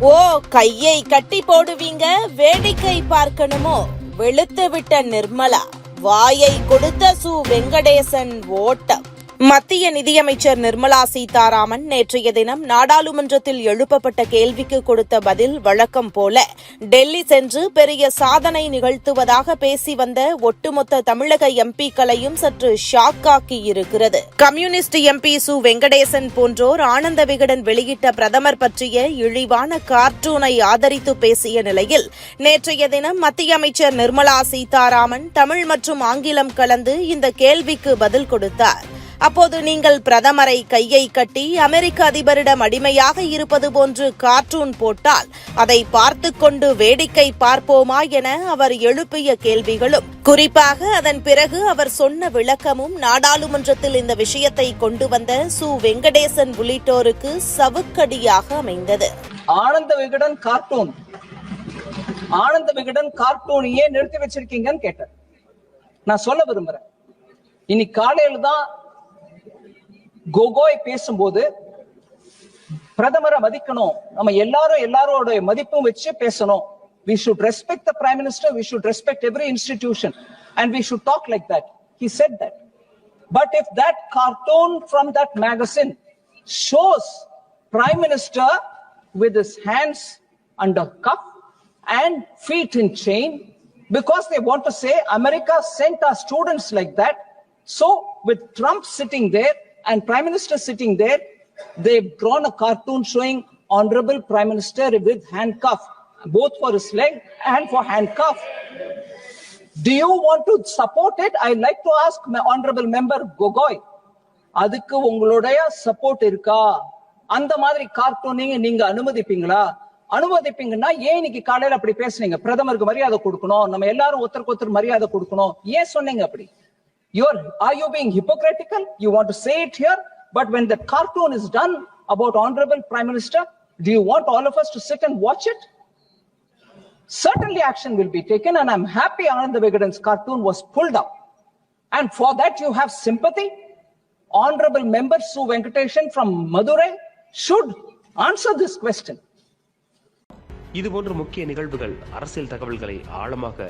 ஓ கையை கட்டி போடுவீங்க வேடிக்கை பார்க்கணுமோ? வெளுத்து விட்ட நிர்மலா வாயை கொடுத்த சு வெங்கடேசன் ஓட்டம். மத்திய நிதியமைச்சர் நிர்மலா சீதாராமன் நேற்றைய தினம் நாடாளுமன்றத்தில் எழுப்பப்பட்ட கேள்விக்கு கொடுத்த பதில் வழக்கம் போல டெல்லி சென்று பெரிய சாதனை நிகழ்த்துவதாக பேசி வந்த ஒட்டுமொத்த தமிழக எம்பிக்களையும் சற்று ஷாக்காக்கி இருக்கிறது. கம்யூனிஸ்ட் எம்பி சு. வெங்கடேசன் போன்றோர் ஆனந்த விகடன் வெளியிட்ட பிரதமர் பற்றிய இழிவான கார்ட்டூனை ஆதரித்து பேசிய நிலையில் நேற்றைய தினம் மத்திய அமைச்சர் நிர்மலா சீதாராமன் தமிழ் மற்றும் ஆங்கிலம் கலந்து இந்த கேள்விக்கு பதில் கொடுத்தார். அப்போது நீங்கள் பிரதமரை கையை கட்டி அமெரிக்க அதிபரிடம் அடிமையாக இருப்பது போன்று கார்ட்டூன் போட்டால் அதை பார்த்து கொண்டு வேடிக்கை பார்ப்போமா என அவர் எழுப்பிய கேள்விகளும். குறிப்பாக அதன் பிறகு அவர் சொன்ன விளக்கமும் நாடாளுமன்றத்தில் இந்த விஷயத்தை கொண்டு வந்த சு. வெங்கடேசன் உள்ளிட்டோருக்கு சவுக்கடியாக அமைந்தது. ஆனந்த விகடன் கார்ட்டூன். ஆனந்த விகடன் கார்ட்டூன் ஏன் நிறுத்தி வச்சிருக்கீங்கன்னு கேட்டேன். நான் சொல்ல விரும்புறேன். இன்னைக்கு காலையில தான் கோகோய் பேசும்போது பிரதமரை மதிக்கணும் நம்ம எல்லாரும் எல்லாரோட மதிப்பும் வச்சு பேசணும் we should respect the prime minister we should respect every institution and we should talk like that he said that but if that cartoon from that magazine shows prime minister with his hands under cuff and feet in chain because they want to say America sent our students like that. So with Trump sitting there and prime minister sitting there, they've drawn a cartoon showing honorable prime minister with handcuff, both for his leg and for handcuff. Do you want to support it? I'd like to ask my honorable member Gogoy. அதுக்கு உங்களுடைய support இருக்கா அந்த மாதிரி கார்ட்டூனிங்க நீங்க அனுமதிப்பீங்களா அனுமதிப்பீங்கன்னா ஏன் இன்னைக்கு காலையில அப்படி பேசுனீங்க பிரதமருக்கு மரியாதை கொடுக்கணும் நம்ம எல்லாரும் ஒருத்தருக்கு ஒருத்தர் மரியாதை கொடுக்கணும் ஏன் சொன்னீங்க அப்படி your are you being hypocritical you want to say it here but when the cartoon is done about honourable prime minister to you want all of us to sit and watch it certainly action will be taken and i'm happy ananda vigadan's cartoon was pulled up and for that you have sympathy honorable member su venkatesan from madurai should answer this question இதுபோன்ற முக்கிய நிகழ்வுகள் அரசியல் தகவல்களை ஆழமாக